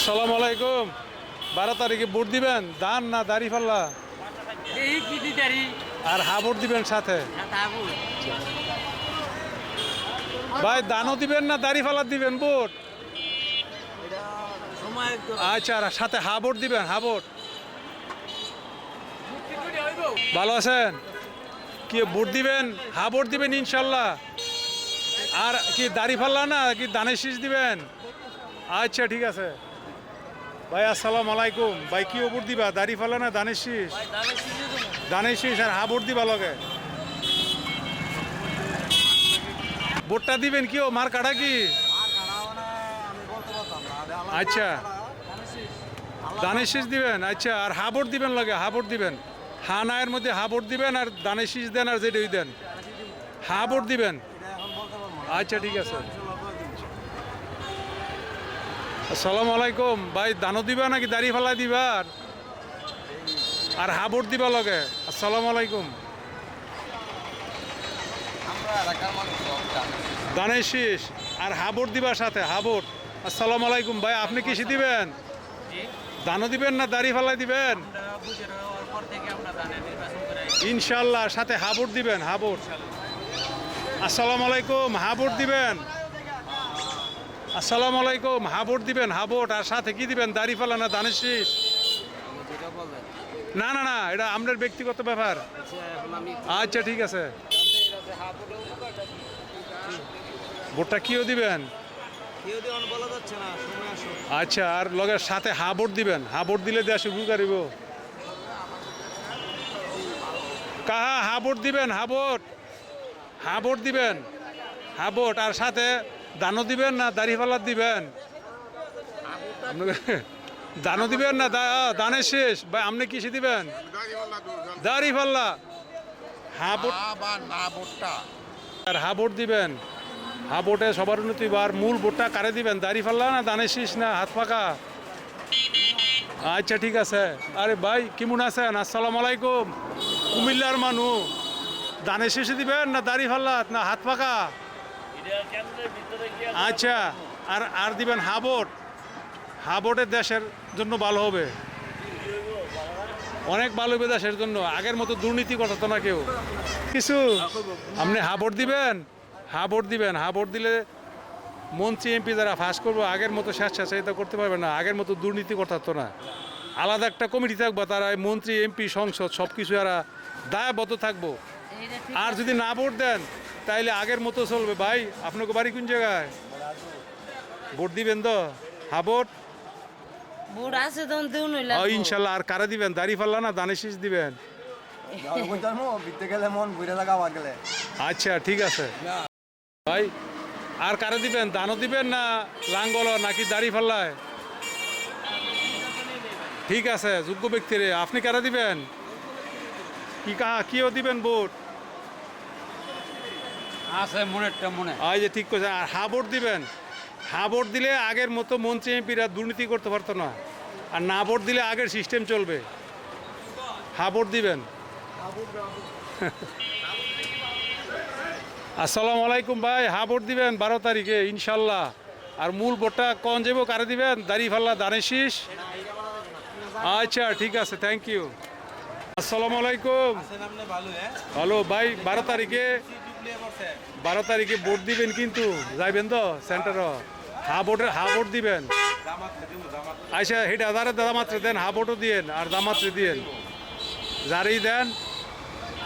আসসালামু আলাইকুম। বারো তারিখে ভোট দিবেন? দান না দাড়ি ফাল্লা আর হা ভোট দিবেন সাথে? ভাই, দানও দিবেন না দাড়ি ফাল্লা দিবেন ভোট? আচ্ছা আর সাথে হা ভোট দিবেন হা ভোট ভালো আছেন? কি, ভোট দিবেন? হা ভোট দিবেন ইনশাল্লাহ। আর কি দাড়ি ফাল্লা না, কি দানের শীষ দিবেন? আচ্ছা ঠিক আছে। ভাই আসসালাম আলাইকুম। ভাই কি ভোট দিবা? দাড়ি ফাল্লা না দানের শীষ? দানের শীষ আর হা ভোট দিবা লগে? ভোটটা দিবেন কি ও? মার কাটা কি? আচ্ছা। দানের শীষ দিবেন? আচ্ছা আর হাবট দিবেন লগে? হাবট দিবেন? হা নায়ের মধ্যে হাবট দিবেন আর দানের শীষ দেন আর যেটাই দেন? হাবট দিবেন? আচ্ছা ঠিক আছে। আসসালামু আলাইকুম। ভাই দানো দিবা নাকি দাড়ি ফালা দিবা? আর হাবট দিবা লগে? আসসালামু আলাইকুম। দানের শীষ। আর হাবট দিবার সাথে হাবট আসসালামু আলাইকুম। ভাই আপনি কিসে দিবেন? দানো দিবেন না দাড়ি ফালাই দিবেন? ইনশাল্লাহ সাথে হাবুট দিবেন হাবুট আসসালামু আলাইকুম হাবুট দিবেন? আসসালামু আলাইকুম। হাবুট দিবেন হাবুট আর সাথে কি দিবেন? দাড়ি ফালা না, দানের শীষ? না না না, এটা আপনার ব্যক্তিগত ব্যাপার। আচ্ছা ঠিক আছে। ভোটটা কিও দিবেন? আচ্ছা আর লগের সাথে হাবুট দিবেন। হাবুট দিলে দেয়া শুরু করিব কাহা হাবুট দিবেন হাবুট হাবুট দিবেন হাবুট আর সাথে দানও দিবেন না দাড়ি পাল্লার দিবেন? দানও দিবেন না? দানের শেষ। বা আপনি কিসে দিবেন? দাড়ি পাল্লা হাবুট বা না ভোটটা আর হা ভোট দিবেন। হা ভোটে সবার উন্নতি আর মূল ভোটটা কারে দিবেন? দাড়ি ফাল্লা না দানের শীষ না হাত পাকা আচ্ছা ঠিক আছে। আরে ভাই কেমন আছেন? আসসালামু আলাইকুম। কুমিল্লার মানুষ। দানের শীষে দিবেন না দাড়ি ফাল্লাত না হাত পাকা আচ্ছা আর আর দিবেন হা ভোট হা ভোটের দেশের জন্য ভালো হবে। অনেক ভালো হবে দেশের জন্য। আগের মতো দুর্নীতি করতো না কেউ। কিছু? আপনি হা ভোট দিবেন? হা ভোট দিবেন। হা ভোট দিলে মন্ত্রী, এমপি যারা ফাঁস করব, আগের মতো স্বেচ্ছাচারিতা করতে পারবে না। আগের মতো দুর্নীতি করতে না। আলাদা একটা কমিটি থাকব, তারা মন্ত্রী, এমপি, সংসদ সব কিছু এরা দায়বদ্ধ থাকব। আর যদি না ভোট দেন তাইলে আগের মতো চলবে। ভাই আপনাকে বাড়ি কোন জায়গায়? ভোট দিবেন তো? হা ভোট? হইলা ও, ইনশাল্লাহ আর কারা দিবেন? দাড়ি ফাল্লা না দানে শীষ দিবেন? মন আচ্ছা ঠিক আছে। ভাই আর কারে দিবেন? দানও দিবেন না লাঙ্গল নাকি দাড়ি ফাল্লায় ঠিক আছে যোগ্য ব্যক্তিরে। আপনি কারা দিবেন? কি কাহা কিও দিবেন ভোট? আছে মনেরটা মনে। এই যে ঠিক করছে আর হা দিবেন। হা দিলে আগের মতো মন্ত্রী এমপিরা দুর্নীতি করতে পারতো না। আর না ভোট দিলে আগের সিস্টেম চলবে। হা দিবেন। আসসালামু আলাইকুম ভাই হা দিবেন বারো তারিখে ইনশাল্লাহ। আর মূল ভোটটা কন যাব কারে দিবেন? দাড়ি ফাল্লা দানের শীষ আচ্ছা ঠিক আছে থ্যাংক ইউ আসসালামু আলাইকুম। ভালো হ্যাঁ? হ্যালো ভাই বারো তারিখে বারো তারিখে ভোট দিবেন কিন্তু, যাইবেন তো সেন্টার হা ভোটে, হা ভোট দিবেন। আচ্ছা হেটা আধারে দামাত্রে দেন, হা ভোটও দিয়েন, আর দামাত্রে দিয়েন। যারই দেন,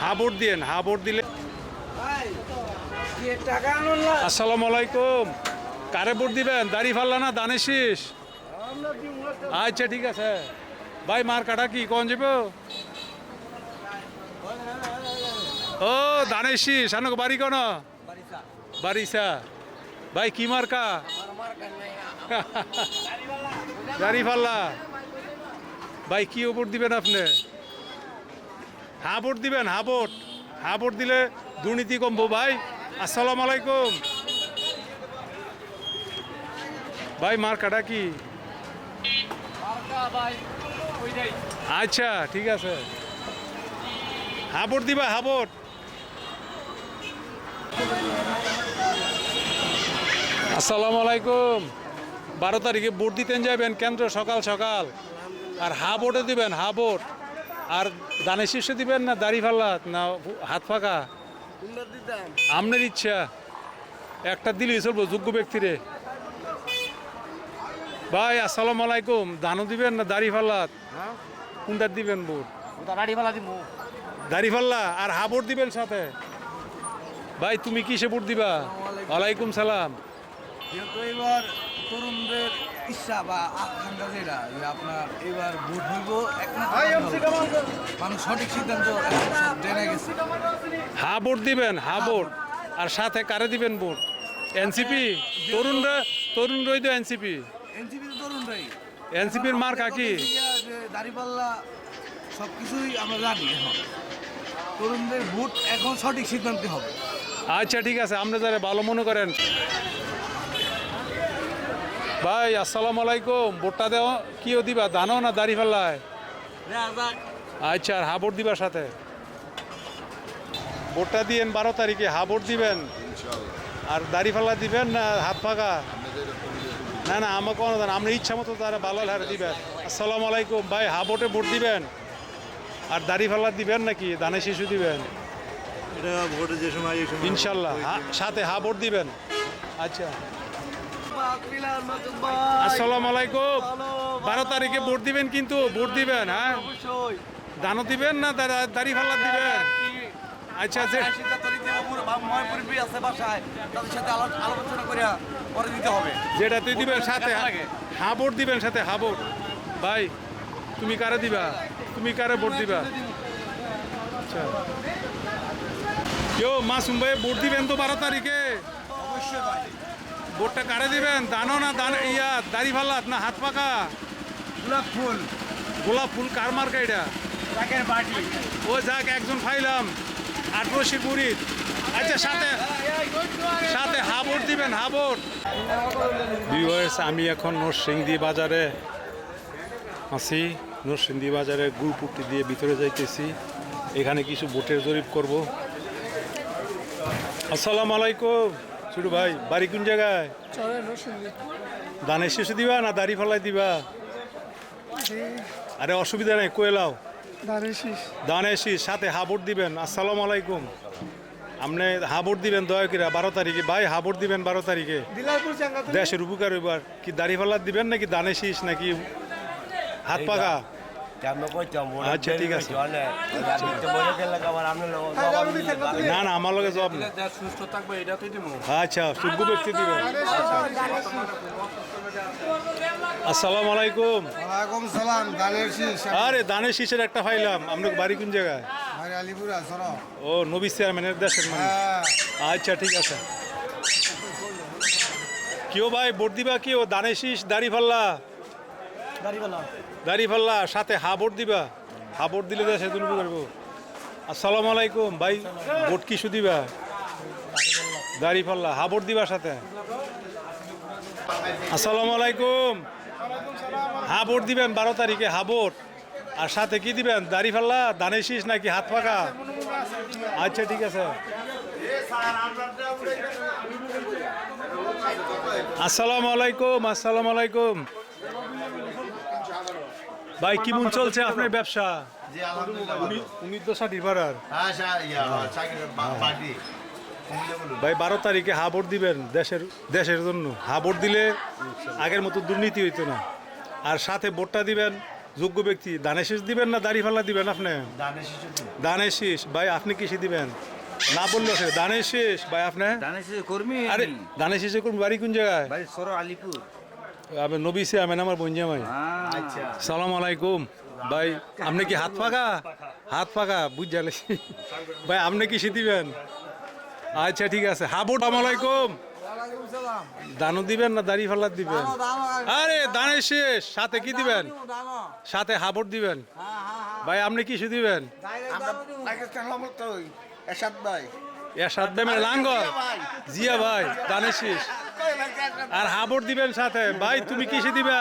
হা ভোট দিয়েন, হা ভোট দিলে আসসালামু আলাইকুম। কারে ভোট দিবেন? দাড়ি ফাল্লা না, দানে আচ্ছা ঠিক আছে। ভাই, মার কাটা কি? কোন যাব? ও দানের শীষ আনক বাড়ি কোন? বাড়িসা ভাই কি মার্কা? দাড়ি ফাল্লা ভাই কি ভোট দিবেন আপনি? হা ভোট দিবেন হা ভোট। হা ভোট দিলে দুর্নীতি কমবো ভাই। আসসালাম আলাইকুম। ভাই মার কাটা কি আচ্ছা ঠিক আছে। হাবট দিবা হাবট আসসালামু আলাইকুম। বারো তারিখে ভোট দিতেন যাবেন কেন্দ্র সকাল সকাল। আর হা ভোটে দিবেন হা ভোট। আর দানে শীর্ষে দিবেন না দাড়ি ফাল্লাত না হাত ফাঁকা? আপনার ইচ্ছা। একটা দিলেই চলবো যোগ্য ব্যক্তিরে। ভাই আসসালামু আলাইকুম। দানও দিবেন না দাড়ি ফাল্লাত কোনটা দিবেন ভোট? দাড়ি ফাল্লা আর হা ভোট দিবেন সাথে? ভাই তুমি কিসে ভোট দিবা? ওয়ালাইকুম সালাম। যেহেতু এবার তরুণদের ইচ্ছা বা আকাঙ্ক্ষা যেটা যে আপনার এবার ভোট হইব মানুষ। সঠিক সিদ্ধান্ত জেনে গেছে। হা ভোট দিবেন হা ভোট। আর সাথে কারে দিবেন ভোট? এনসিপি তরুণরা তরুণ তরুণরাই তো এনসিপি এনসিপি তো তরুণরাই। এনসিপির মার কাকি দাঁড়িপাল্লা সব কিছুই আমরা জানি এখন। তরুণদের ভোট এখন সঠিক সিদ্ধান্ত হবে। আচ্ছা ঠিক আছে আপনি যারা ভালো মনে করেন। ভাই আসসালামু আলাইকুম। ভোটটা দেও কিও দিবা দানো না দাড়ি ফেলায়? আচ্ছা আর হা ভোট দিবার সাথে? ভোটটা দিয়েন বারো তারিখে হা ভোট দিবেন আর দাড়ি ফাল্লা দিবেন না হাত ফাঁকা? না না আমাকে কোনো দেন আপনি ইচ্ছা মতো তারা ভালো হারে দিবেন। আসসালামু আলাইকুম ভাই হা ভোটে দিবেন? আর দাড়ি ফাল্লা দিবেন নাকি? দানে শিশু দিবেন? এটা ভোটে যে সময় এই সময় ইনশাল্লাহ। হা- সাথে হা ভোট দিবেন। আচ্ছা। আসসালামু আলাইকুম। বারো তারিখে ভোট দিবেন কিন্তু ভোট দিবেন হ্যাঁ? দানও দিবেন না দাড়ি ফাল্লা দিবেন? আচ্ছা আচ্ছা। আছে বাসায় তাদের সাথে আলোচনা করে পরে দিতে হবে যেটা তুই দিবেন সাথে হা ভোট দিবেন সাথে হা ভোট। ভাই তুমি কারে দিবা? তুমি কারে ভোট দিবা? আচ্ছা। কেউ মাসুম ভাই ভোট দিবেন তো বারো তারিখে। ভোটটা কারে দিবেন? দানো না দান ইয়া দাড়ি ফাল্লাত না হাত পাকা গোলাপ ফুল। গোলাপ ফুল কার মার্কা এটা? ও যাক একজন ফাইলাম। আঠারোশি মুরিদ আচ্ছা সাথে সাথে হাবর দিবেন হাবর ভিউয়ার্স আমি এখন নরসিংদী বাজারে আছি। নরসিংদী বাজারে গুড়পুটি দিয়ে ভিতরে যাইতেছি। এখানে কিছু বোটের জরিপ করব। আসসালামু আলাইকুম। ছোটু ভাই বাড়ি কোন জায়গায়? দানের শেষে দিবা না দাড়ি ফেলাই দিবা? আরে অসুবিধা নেই কোয়েলাও দানেশি সাথে হাবুট দিবেন। আসসালামু আলাইকুম। আপনি হাবুট দিবেন দয়া করে বারো তারিখে। ভাই হাবুট দিবেন বারো তারিখে। দেশের উপকার এবার কি দাড়ি ফাল্লার দিবেন নাকি দানেশিস নাকি হাত পাকা? আচ্ছা, ঠিক আছে। না না আমার লগে জবাব না সুস্থ থাকবে এটা তুই দিব। আচ্ছা ব্যক্তি আসসালামু আলাইকুম। ওয়ালাইকুম সালাম শীষ আরে দানের শীষের একটা ফাইলাম আপনার বাড়ি কোন জায়গায়? আরে আলিপুর আসর ও নবী চেয়ারম্যানের দেশের মানুষ। হ্যাঁ আচ্ছা ঠিক আছে। কেউ ভাই ভোট দিবা কেউ দানে শীষ দাড়ি ফাল্লা। দাড়ি ফাল্লা সাথে হা ভোট দিবা। হা ভোট দিলে দেশে দুর্ব করব। আসসালামু আলাইকুম, ভাই, ভোট কিছু দিবা? দাড়ি ফাল্লা হা ভোট দিবা সাথে। আসসালামু আলাইকুম। হা ভোট দিবেন বারো তারিখে হা ভোট আর সাথে কি দিবেন? দাড়ি ফাল্লা, দানে নাকি হাত ফাঁকা আচ্ছা ঠিক আছে। আসসালামু আলাইকুম আসসালামু আলাইকুম। ভাই কেমন চলছে আপনার ব্যবসা? জি আলহামদুলিল্লাহ ভালো। উনি তো হ্যাঁ স্যার ইয়া চাকরি পার্টি। ভাই বারো তারিখে হাবর দিবেন দেশের দেশের জন্য। হাবর দিলে আগের মতো দুর্নীতি হইতো না। আর সাথে ভোটটা দিবেন যোগ্য ব্যক্তি। দানের শীষ দিবেন না দাড়ি ফাল্লা দিবেন আপনি? দানের শিশু শীষ ভাই আপনি কিসে দিবেন? না বলল সে দানের শীষ ভাই আপনি? জানিস কর্মী আরে দানের শীষে কোন বাড়ি কোন জায়গায়? ভাই সর আলিপুর। আমি নবী সে আমি আমার বঞ্জামাই আচ্ছা। সালাম আলাইকুম। ভাই আপনি কি হাত ফাঁকা? হাত ফাঁকা বুঝালে ভাই আপনি কি দিবেন? আচ্ছা ঠিক আছে। হাবুট আলাইকুম। দানও দিবেন না দাড়ি ফাল্লার দিবেন? আরে দানের শেষ। সাথে কি দিবেন? সাথে হাবুট দিবেন? ভাই আপনি কি দিবেন? এরশাদ ভাই। এরশাদ ভাই মানে লাঙ্গল। জিয়া ভাই দানের শেষ। আর হাবুট দিবেন সাথে। ভাই, তুমি কিসে দিবা?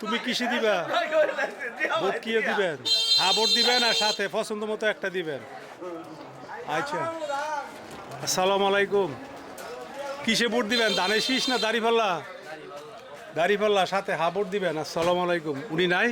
তুমি কিসে দিবা? কি দিবেন? হা ভোট দিবেন আর সাথে পছন্দ মতো একটা দিবেন। আচ্ছা। আসসালামু আলাইকুম। কিসে ভোট দিবেন? ধানের শীষ না দাড়ি দাড়িপাল্লা, সাথে হা ভোট দিবেন। আসসালামু আলাইকুম। উনি নাই?